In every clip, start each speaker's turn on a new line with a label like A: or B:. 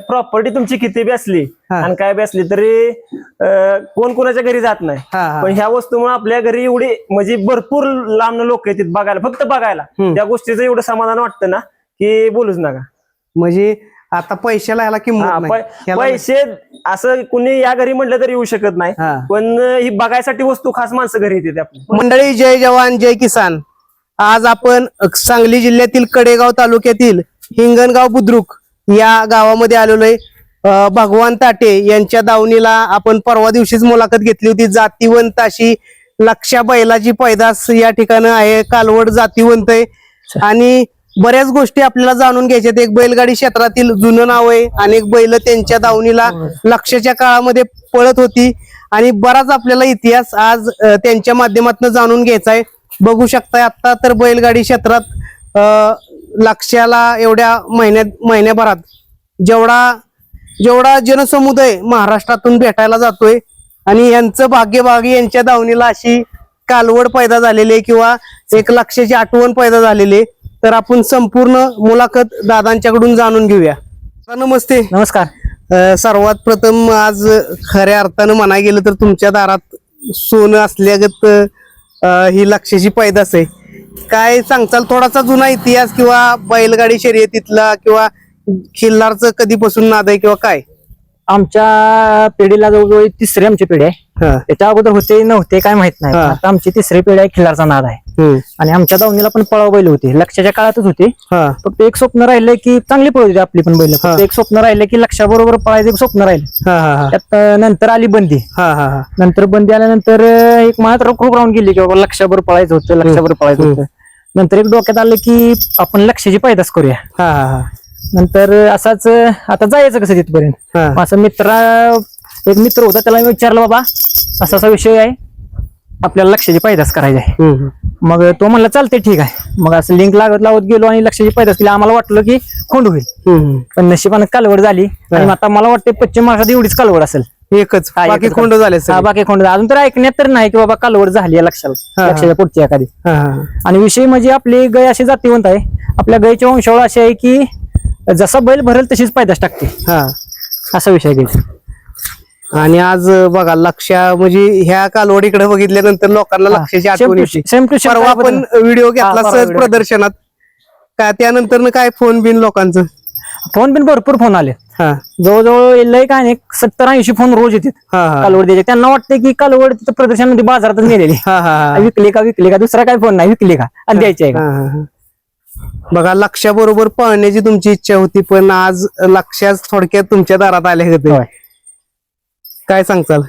A: Property तुमची किती बी असली
B: हा.
A: आणि काय बी असली तरी अं, कोण कोणाच्या घरी जात नाही
B: हा, हा.
A: पण ह्या वस्तूमुळे आपल्या घरी एवढी म्हणजे भरपूर लांब लोक येतात बघायला फक्त बघायला
B: हम्म.
A: त्या गोष्टीचं एवढं समाधान वाटतं ना की बोलूच नका
B: म्हणजे आता पैशाला ह्याला
A: हा,
B: किंमत नाही
A: पै-
B: ह्याला-
A: पैसे असं कुणी या घरी म्हटलं तरी येऊ शकत नाही
B: हा.
A: पण ही बघायसाठी वस्तू खास माणसं घरी येते आपली
B: मंडळी जय जवान जय किसान आज आपण सांगली जिल्ह्यातील कडेगाव तालुक्यातील हिंगणगाव बुद्रुक या गावामध्ये आलेलो आहे भगवान ताटे यांच्या दावणीला आपण परवा दिवशीच मुलाखत घेतली होती. जातीवंत अशी लक्षा बैलाची पैदास या ठिकाणी आहे. कालवड जातीवंत आहे. आणि बऱ्याच गोष्टी आपल्याला जाणून घ्यायच्यात एक बैलगाडी क्षेत्रातील जुनं नाव आहे. अनेक बैल त्यांच्या दावणीला लक्षाच्या काळामध्ये पळत होती. आणि बराच आपल्याला इतिहास आज त्यांच्या माध्यमातून जाणून घ्यायचा आहे. बघू शकताय आता तर बैलगाडी क्षेत्रात लक्षाला एवढ्या महिन्यात महिन्याभरात जेवढा जेवढा जनसमुदाय महाराष्ट्रातून भेटायला जातोय आणि यांचं भाग्यभागी यांच्या दावणीला अशी कालवड पैदा झालेली आहे किंवा एक लक्षाची आठवण पैदा झालेली आहे तर आपण संपूर्ण मुलाखत दादांच्याकडून जाणून घेऊया. दादा, नमस्ते.
C: नमस्कार.
B: सर्वात प्रथम आज खऱ्या अर्थानं म्हणाय गेलं तर तुमच्या दारात सोनं असल्यागत ही लक्षाची पैदास आहे. काय सांगचाल थोडासा जुना इतिहास किंवा बैलगाडी शर्यतीतला किंवा खिल्लारचं कधीपासून नाद आहे किंवा काय?
C: आमच्या पिढीला जवळजवळ तिसरी आमची पिढी आहे.
B: हा,
C: त्याच्या अगोदर होते नव्हते काय माहीत नाही.
B: हा.
C: आता आमची तिसरी पिढी आहे खिल्लारचा नाद आहे.
B: हम्म,
C: आणि आमच्या दावणीला पण पळाव बैल होते. लक्षाच्या काळातच होते.
B: हा,
C: फक्त एक स्वप्न राहिलं की चांगली पळत होती आपली पण बैल.
B: हा.
C: फक्त एक स्वप्न राहिलं की लक्षाबरोबर पळायचं एक स्वप्न राहिलं.
B: हा, हा, हा,
C: त्यात अं, नंतर आली बंदी.
B: हा, हा, हा.
C: नंतर बंदी आल्यानंतर अं, एक मात्र खूप राहून गेली की बाबा लक्षाबरोबर पळायचं होतं लक्षाबरोबर पळायचं होतं. नंतर एक डोक्यात आलं की आपण लक्षाची पैदास करूया.
B: हा, हा, हा.
C: नंतर असाच आता जायचं कसं तिथपर्यंत?
B: हा.
C: माझा मित्र एक मित्र होता त्याला मी विचारलं बाबा असा असा विषय आहे. आपल्याला लक्षाची पैदास करायची आहे. मग तो म्हणला चालते ठीक आहे. मग असं लिंक लागत लावत गेलो आणि लक्षाची पैदास केली. आम्हाला वाटलं की खोंड होईल. पण नशिबानं कालवड झाली. आणि आता मला वाटते पश्चिम महाराष्ट्रात एवढीच कालवड असेल.
B: एकच बाकी खोंड झाले.
C: बाकी खोंड अजून तर ऐकण्यात तर नाही की बाबा कालवड झाली आहे लक्षाला. लक्षाच्या पुढची एखादी. आणि विषय म्हणजे आपली गाय अशी जातीवंत आहे. आपल्या गायच्या वंशावळ अशी आहे की जसा बैल भरेल तशीच पैदास टाकते.
B: हा.
C: असा विषय घ्यायचा
B: आणि आज बघा लक्षा म्हणजे ह्या कालवडीकडे बघितल्यानंतर लोकांना
C: हा.
B: लक्षाची
C: Same
B: आठवण
C: to-
B: येते.
C: same to same
B: परवा
C: काय
B: आपण
C: बदल-
B: व्हिडिओ
C: हा,
B: घेतला
C: परवा
B: सहज
C: video.
B: प्रदर्शनात. का त्यानंतर काय फोन बिन लोकांचं?
C: फोन बिन भरपूर फोन आले.
B: हा.
C: जवळजवळ लय काय नाही सत्तर ऐंशी फोन रोज येतात.
B: हा हा.
C: कालवड द्यायचे. त्यांना वाटते की कालवड तिथं प्रदर्शनामध्ये बाजारातच नेलेली.
B: हा हा हा.
C: विकली का विकली का? दुसरा काय फोन नाही विकली का? आणि द्यायची आहे का?
B: हा, हा, हा. बघा लक्षाबरोबर पळण्याची तुमची इच्छा होती पण आज लक्षाच थोडक्यात तुमच्या दारात आले होते. काय सांगचाल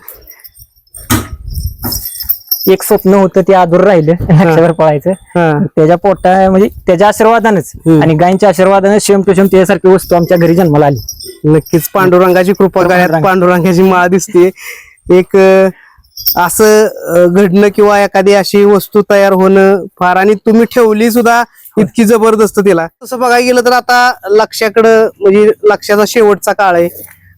C: एक स्वप्न होतं ते आदूर राहिलं लक्षावर पळायचं.
B: हा.
C: त्याच्या पोटा म्हणजे त्याच्या आशीर्वादानच. आणि गायींच्या आशीर्वादाने सेम टू सेम त्यासारखी वस्तू आमच्या घरी जन्माला आली.
B: नक्कीच पांडुरंगाची कृपा. पांडुरंगाची माळ दिसते. एक असं घडणं किंवा एखादी अशी वस्तू तयार होणं फार आणि तुम्ही ठेवली सुद्धा इतकी जबरदस्त तिला. तसं बघायला गेलं तर आता लक्षाकडं म्हणजे लक्षाचा शेवटचा काळ आहे.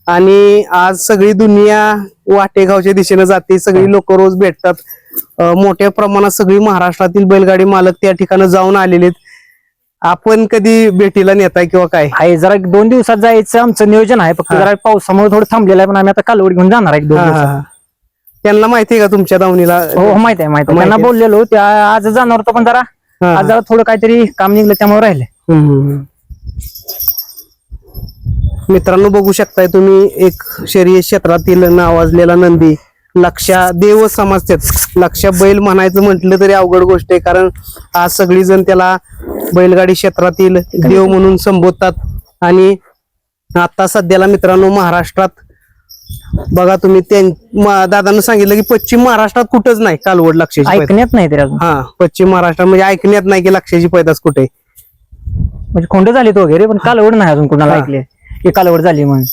B: आणि आज सगळी दुनिया वाटेगावच्या दिशेने जाते. सगळी लोक रोज भेटतात. मोठ्या प्रमाणात सगळी महाराष्ट्रातील बैलगाडी मालक त्या ठिकाणी जाऊन आलेले आपण कधी भेटीला नेताय किंवा काय?
C: आहे जरा दोन दिवसात जायचं. आमचं नियोजन आहे. फक्त. जरा पावसामुळे थोडं थांबलेलं आहे पण आम्ही आता कालवड घेऊन जाणार आहे दोन.
B: त्यांना माहिती आहे का तुमच्या दावणीला?
C: हो हो, माहीत आहे माहीत त्यांना. बोललेलो त्या आज जाणार होतो पण जरा आज जरा थोडं काहीतरी काम निघलं त्यामुळे राहिले.
B: मित्रांनो बघू शकताय तुम्ही एक शर्यत क्षेत्रातील नावाजलेला नंदी लक्षा देव समजतात लक्षा बैल म्हणायचं म्हटलं तरी अवघड गोष्ट आहे कारण आज सगळी जण त्याला बैलगाडी क्षेत्रातील देव म्हणून संबोधतात. आणि आता सध्याला मित्रांनो महाराष्ट्रात बघा तुम्ही दादानं सांगितलं की पश्चिम महाराष्ट्रात कुठंच नाही कालवड लक्षाची.
C: ऐकण्यात नाही
B: हा पश्चिम महाराष्ट्रात म्हणजे ऐकण्यात नाही की लक्षाची पैदास कुठे.
C: म्हणजे खोंड झालीत वगैरे पण कालवड नाही अजून कोणाला
B: हा.
C: ऐकले की कालवड झाली म्हणून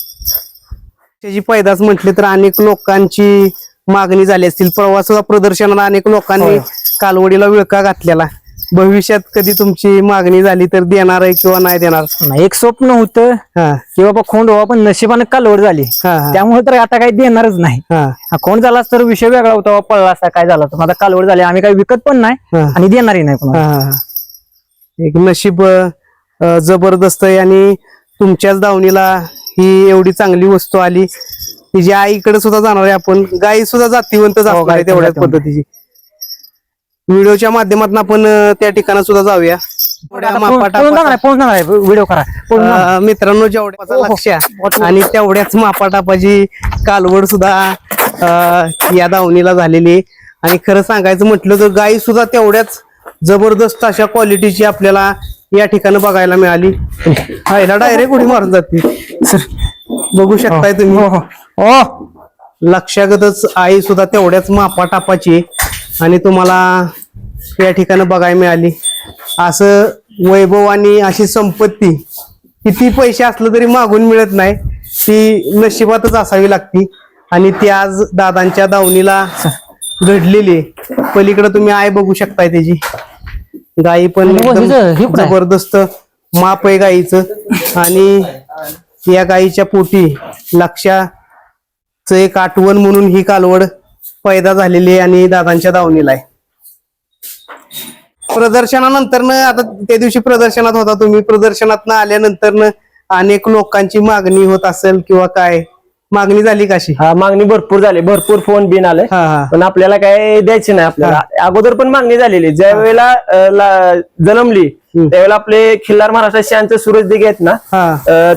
B: त्याची पैदास म्हटली तर अनेक लोकांची मागणी झाली असतील परवा सुद्धा प्रदर्शनाला अनेक लोकांनी. कालवडीला विळका घातलेला भविष्यात कधी तुमची मागणी झाली तर देणार आहे किंवा नाही देणार?
C: नाही, एक स्वप्न होतं
B: हा.
C: की बाबा खोंड व्हावा पण नशिबानं कालवड झाली.
B: हा हा,
C: त्यामुळे तर आता काही देणारच नाही.
B: हा.
C: हा खोंड झाला तर विषय वेगळा होता बाबा, पळला असता काय झाला तर आता कालवड झाली आम्ही काही विकत पण नाही
B: हा.
C: आणि देणारही नाही कोणाला.
B: हा, हा. एक नशीब अं, जबरदस्त आहे आणि तुमच्याच दावणीला ही एवढी चांगली वस्तू आली. तिची आईकडे सुद्धा जाणार आहे आपण गाई सुद्धा आहे
C: हो, गाई पण
B: तेवढ्याच
C: जातीवंत.
B: पद्धतीची. व्हिडिओच्या माध्यमातून आपण त्या ठिकाणी सुद्धा जाऊया.
C: व्हिडिओ करा.
B: मित्रांनो जेवढ्या. लक्ष आणि तेवढ्याच मापाटापाची कालवड सुद्धा या दावणीला झालेली. आणि खरं सांगायचं म्हटलं तर गाई सुद्धा तेवढ्याच जबरदस्त अशा क्वालिटीची आपल्याला या ठिकाणी बघायला मिळाली. हायला डायरेक्ट उडी मारून जाते. बघू शकताय तुम्ही.
C: हो हो हो.
B: लक्षागतच आई सुद्धा तेवढ्याच मापाटापाची. आणि तुम्हाला या ठिकाणी बघायला मिळाली. असं वैभव आणि अशी संपत्ती किती पैसे असलं तरी मागून मिळत नाही. ती नशिबातच असावी लागती. आणि ती आज दादांच्या दावणीला घडलेली पलीकडे तुम्ही आई बघू शकताय त्याची. गाई पण? जबरदस्त माप आहे गाईचं. आणि या गाईच्या पोटी लक्षाचं एक आठवण म्हणून ही कालवड पैदा झालेली आहे आणि दादांच्या दावणीला आहे. प्रदर्शनानंतर आता त्या दिवशी प्रदर्शनात होता तुम्ही. प्रदर्शनात आल्यानंतर अनेक लोकांची मागणी होत असेल किंवा काय? मागणी झाली कशी
A: हा मागणी भरपूर झाली. भरपूर फोन बिन आले. पण आपल्याला काय द्यायची नाही. आपल्याला अगोदर पण मागणी झालेली. ज्या वेळेला जन्मली त्यावेळेला आपले खिल्लार महाराष्ट्र शांत सूरज दिघे आहेत ना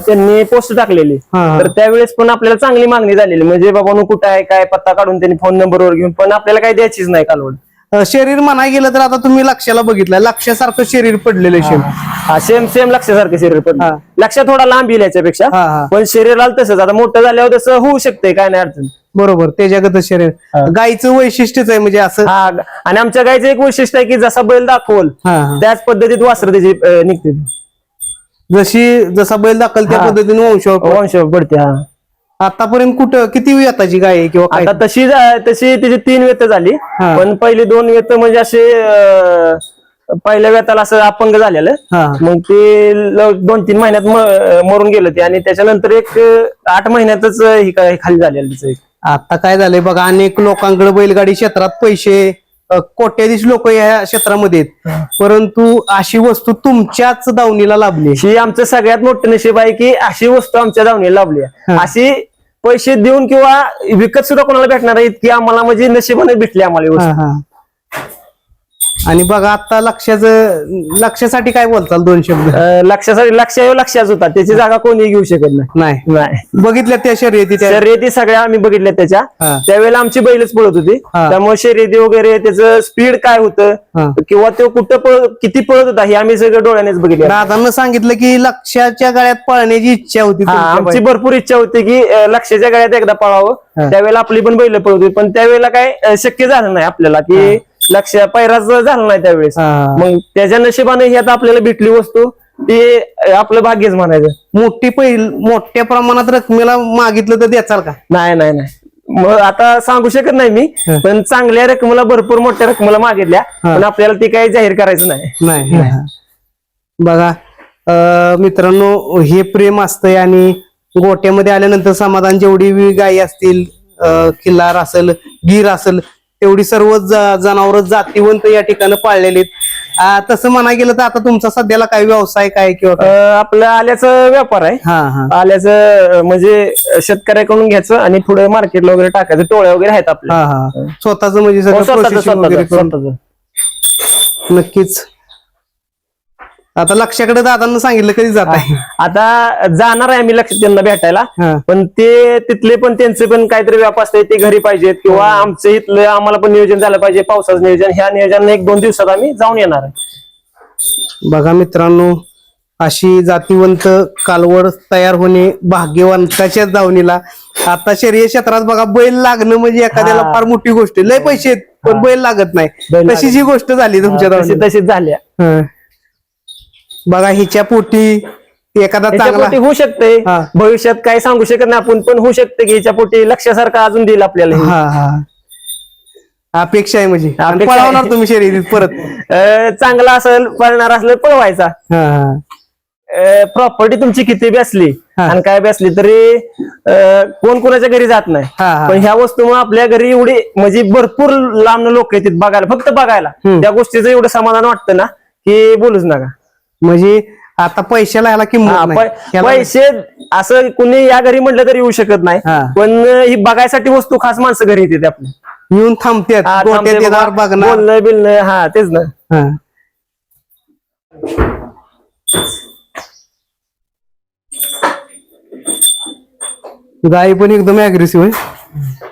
A: त्यांनी पोस्ट टाकलेली. तर त्यावेळेस पण आपल्याला चांगली मागणी झालेली. म्हणजे बाबा नु कुठं आहे काय पत्ता काढून त्यांनी फोन नंबरवर घेऊन पण आपल्याला काही द्यायचीच नाही कालवड.
B: शरीर म्हणाय गेलं तर आता तुम्ही लक्षाला बघितलं लक्षासारखं शरीर पडलेलं आहे शेम
A: हा सेम सेम लक्षासारखं शरीर पण
B: हा.
A: लक्षात थोडा लांब येईल याच्यापेक्षा
B: हा, हा.
A: पण शरीराला तसंच आता मोठं झाल्यावर तसं होऊ शकतंय काय नाही अडचण
B: बरोबर त्याच्यागत शरीर. गाईचं वैशिष्ट्यच आहे म्हणजे असं
A: हा आणि आमच्या गायचं एक वैशिष्ट्य आहे की जसा बैल दाखवल
B: हा, हा.
A: त्याच पद्धतीत वासर त्याची अं, निघते
B: जशी जसा बैल दाखल त्या
A: हा.
B: पद्धतीने वंशावळ
A: वंश पडते हा
B: आतापर्यंत कुठं किती येताची गाय आहे किंवा काय?
A: आता तशी जा- तशी तिची तीन व्यत झाली
B: हा.
A: पण पहिली दोन व्यत म्हणजे असे अं, पहिल्या व्यताला असं अपंग झालेलं.
B: हा.
A: मग ते ल- दोन तीन महिन्यात म- मरून गेलं ते आणि त्याच्यानंतर एक अं, आठ महिन्यातच ही काय खाली झालेलं तिचं एक.
B: आता काय झालंय बघा अनेक लोकांकडे बैलगाडी क्षेत्रात पैसे अ, कोट्याधीश लोक या क्षेत्रामध्ये आहेत. परंतु अशी वस्तू तुमच्याच दावणीला लाभली
A: ही आमचं सगळ्यात मोठं नशीब आहे की अशी वस्तू आमच्या दावणीला लाभली आहे. अशी पैसे देऊन किंवा विकत सुद्धा कोणाला भेटणार इतकी आम्हाला म्हणजे नशिबाने भेटली आम्हाला हा.
B: आणि बघा आता लक्षाच लक्षासाठी काय बोलताल दोन शब्द?
A: अं, लक्षासाठी लक्ष लक्षाच होता. त्याची जागा कोणी घेऊ शकत नाही.
B: नाही.
A: नाही.
B: बघितल्या त्या शर्यती त्या
A: शर्यती सगळ्या आम्ही बघितल्या त्याच्या.
B: हा.
A: त्यावेळेला आमची बैलच पळत होती.
B: हा.
A: त्यामुळे शर्यती वगैरे त्याचं स्पीड काय
B: हा.
A: होतं किंवा तो कुठं पळ किती पळत होता हे आम्ही सगळं डोळ्यानेच बघितलं.
B: दादांना सांगितलं की लक्षाच्या गळ्यात पळण्याची इच्छा होती
A: हा,
B: तुमच्या
A: आमची भरपूर इच्छा होती की अं, लक्षाच्या गळ्यात एकदा पळावं.
B: हा.
A: त्यावेळेला आपली पण बैल पळत होती. पण त्यावेळेला काय अं, शक्य झालं नाही आपल्याला की लक्ष पैराच झालं नाही त्यावेळेस
B: हा.
A: मग त्याच्या नशिबाने ही आता आपल्याला भेटली वस्तू ती आपलं भाग्यच म्हणायचं
B: मोठी पहिल मोठ्या प्रमाणात रकमेला मागितलं तर द्याचाल का
A: नाही नाही नाही मग आता सांगू शकत नाही मी
B: हा.
A: पण चांगल्या रकमेला भरपूर मोठ्या रकमेला मागितल्या
B: हा.
A: पण आपल्याला ती काही जाहीर करायचं नाही
B: नाही बघा अं, मित्रांनो हे प्रेम असतंय आणि गोट्यामध्ये आल्यानंतर समाधान जेवढी बी गायी असतील अं, किल्लार असेल गीर असेल तेवढी सर्व जनावर जातीवंत या ठिकाणी पाळलेली तसं म्हणा गेलं तर आता तुमचा सध्याला काय व्यवसाय काय किंवा
A: आपलं आल्याचं व्यापार आहे.
B: हा हा.
A: आल्याचं म्हणजे शेतकऱ्याकडून घ्यायचं आणि पुढे मार्केटला वगैरे टाकायचं. टोळ्या वगैरे आहेत आपल्या.
B: हा हा. स्वतःच म्हणजे
A: हो,
B: सगळं
A: स्वतःचं-
B: processing वगैरे
A: स्वतःचं-
B: करून
A: स्वतःचं.
B: नक्कीच आता लक्षाकडे दादांना सांगितलं कधी जात आहे.
A: आता जाणार आहे आम्ही लक्ष त्यांना भेटायला.
B: हा.
A: पण ते तिथले पण त्यांचे पण काहीतरी व्याप असते ते घरी पाहिजेत किंवा आमचं इथलं आम्हाला पण नियोजन झालं पाहिजे पावसाचं नियोजन. ह्या नियोजनाने एक दोन दिवसात आम्ही जाऊन येणार आहे.
B: बघा मित्रांनो अशी जातीवंत कालवड तयार होणे भाग्यवंताच्याच दावणीला. आता शरीर क्षेत्रात बघा बैल लागणं म्हणजे एखाद्याला
A: हा.
B: फार मोठी गोष्ट आहे. लय पैसे आहेत पण बैल लागत नाही.
A: बैल लागत
B: तशी जी गोष्ट झाली तुमच्या
A: तशी तशीच झाल्या
B: हा. बघा हिच्या पोटी एखादा चांगला
A: पोटी होऊ शकते. भविष्यात काही सांगू शकत नाही आपण पण होऊ शकते की ह्याच्या पोटी लक्षासारखं अजून देईल आपल्याला हे.
B: हा हा अपेक्षा आहे म्हणजे आणि
A: अपेक्षा आहे.
B: पळवणार तुम्ही शर्यतीत परत
A: अं, चांगला असेल पळणार असलं पळवायचा
B: हा हा
A: प्रॉपर्टी तुमची किती बी असली
B: हा.
A: आणि काय बी असली तरी अं, कोण कोणाच्या घरी जात नाही
B: हा, हा.
A: पण ह्या वस्तूमुळे आपल्या घरी एवढी म्हणजे भरपूर लांब लोक येतात बघायला फक्त बघायला
B: हम्म.
A: त्या गोष्टीचं एवढं समाधान वाटतं ना की बोलूच नका
B: म्हणजे आता पैशाला
A: हा,
B: किंमत
A: पै-
B: ह्याला-
A: पैसे असं कुणी या घरी म्हटलं तरी येऊ शकत नाही.
B: हा.
A: पण ही बघायसाठी वस्तू खास माणसं घरी येते आपल्या
B: येऊन थांबतात
A: हा, थांबते
B: येणार
A: बाबा,
B: बघणार.
A: बोलणं बिलणं हा तेच ना.
B: हा. गाई पण एकदम अग्रेसिव्ह आहे.